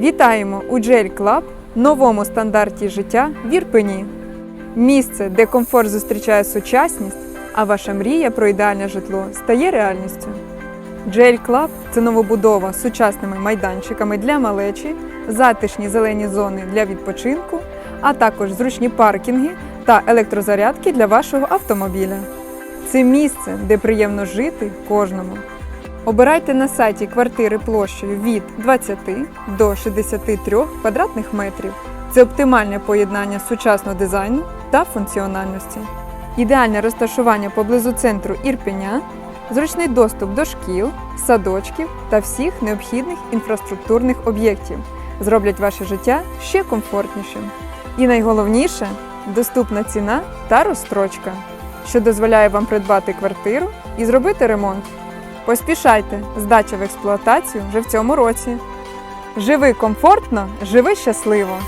Вітаємо у Джель Клаб, новому стандарті життя в Ірпені. Місце, де комфорт зустрічає сучасність, а ваша мрія про ідеальне житло стає реальністю. Джель Клаб це новобудова з сучасними майданчиками для малечі, затишні зелені зони для відпочинку, а також зручні паркінги та електрозарядки для вашого автомобіля. Це місце, де приємно жити кожному. Обирайте на сайті квартири площею від 20 до 63 квадратних метрів. Це оптимальне поєднання сучасного дизайну та функціональності. Ідеальне розташування поблизу центру Ірпеня, зручний доступ до шкіл, садочків та всіх необхідних інфраструктурних об'єктів зроблять ваше життя ще комфортнішим. І найголовніше доступна ціна та розстрочка, що дозволяє вам придбати квартиру і зробити ремонт. Поспішайте, здача в експлуатацію вже в цьому році. Живи комфортно, живи щасливо!